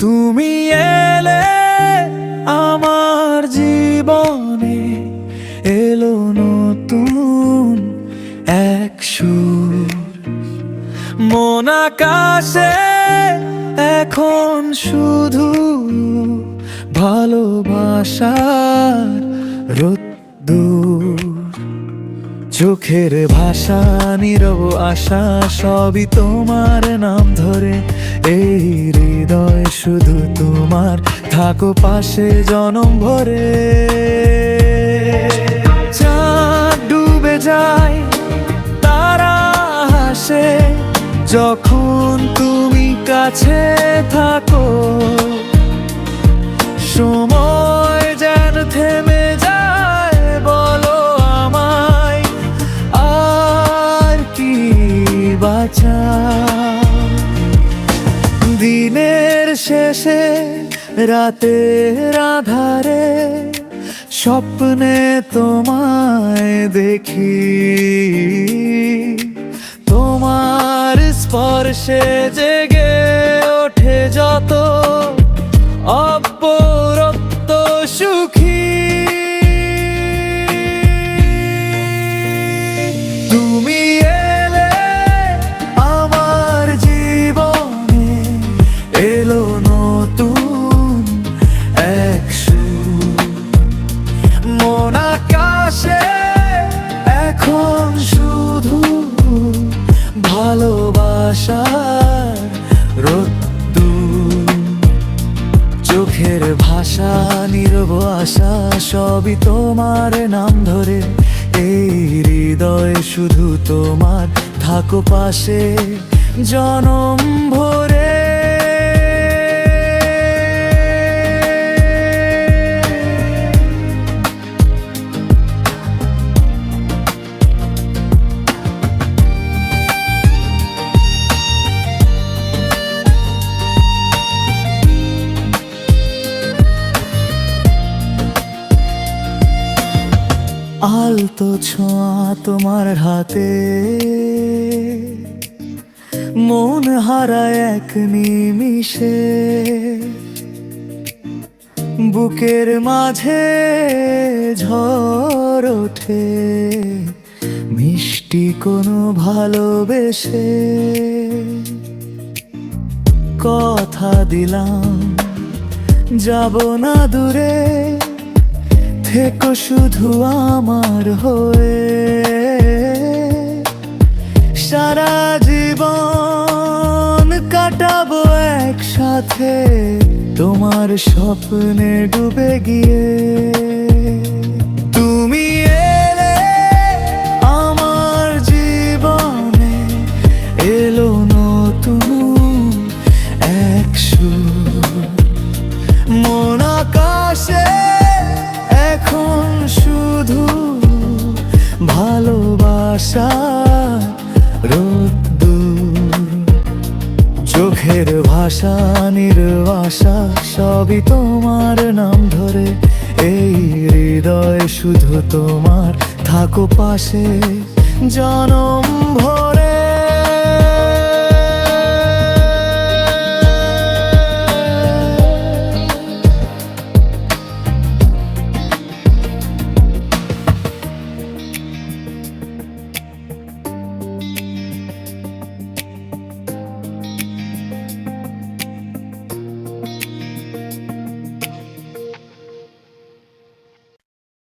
তুমি এলে আমার জীবনে এলো নতুন এক সুর। মন আকাশে এখন শুধু ভালোবাসার রোদ্দুর। চোখের ভাষা, নীরব আশা, সবই তোমার নাম ধরে এই হৃদয়। থাকো পাশে জনম ভরে। চাঁদ ডুবে যায়, তারা হাসে। যখন তুমি কাছে থাকো, সময় যেন থেমে যায়, বলো আমায়, আর কি বাঁচা দিনের শেষে রাতের আধারে স্বপ্নে তোমায় দেখি। তোমার স্পর্শে জেগে ওঠে যত ভালোবাসার রোদ্দু চোখের ভাষা, নীরব আশা, সবই তোমার নাম ধরে। এই হৃদয় শুধু তোমার, থাকো পাশে, জনম আলতো ছোঁয়া তোমার হাতে। মন হারায় এক নিমিষে। বুকের মাঝে ঝড় ওঠে। মিষ্টি কোনো ভালোবেসে। কথা দিলাম, যাব না দূরে। থেকো শুধু আমার হয়ে। সারা জীবন কাটাবো একসাথে তোমার স্বপ্নে ডুবে গিয়ে। চোখের ভাষা নির্বাসা সবই তোমার নাম ধরে। এই হৃদয় শুধু তোমার, থাকো পাশে। জনম ভর